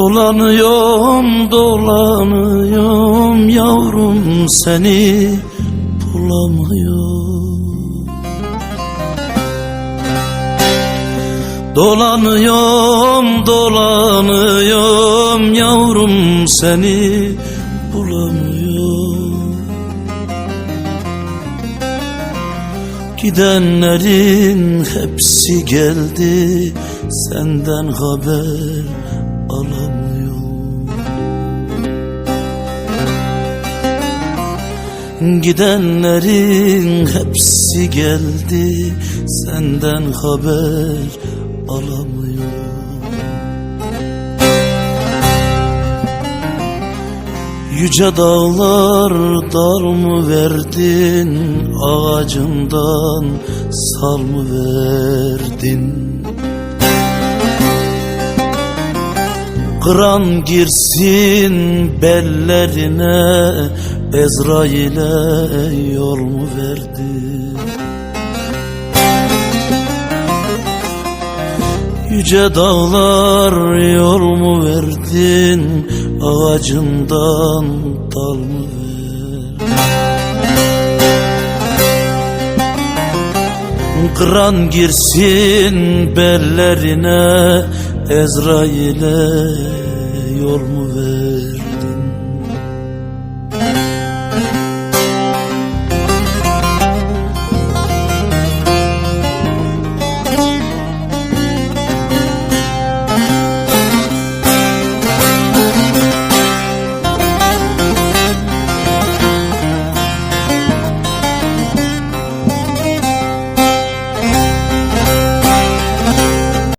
Dolanıyorum dolanıyorum yavrum seni bulamıyorum. Dolanıyorum dolanıyorum yavrum seni bulamıyorum. Gidenlerin hepsi geldi senden haber alamıyorum. Gidenlerin hepsi geldi senden haber alamıyorum. Yüce dağlar dal mı verdin ağacından sal mı verdin Kıran girsin bellerine Ezrail'e yol mu verdi? Yüce dağlar yol mu verdin? Ağacından dal mı verdin? Kıran girsin bellerine Ezrail'e yol mu ver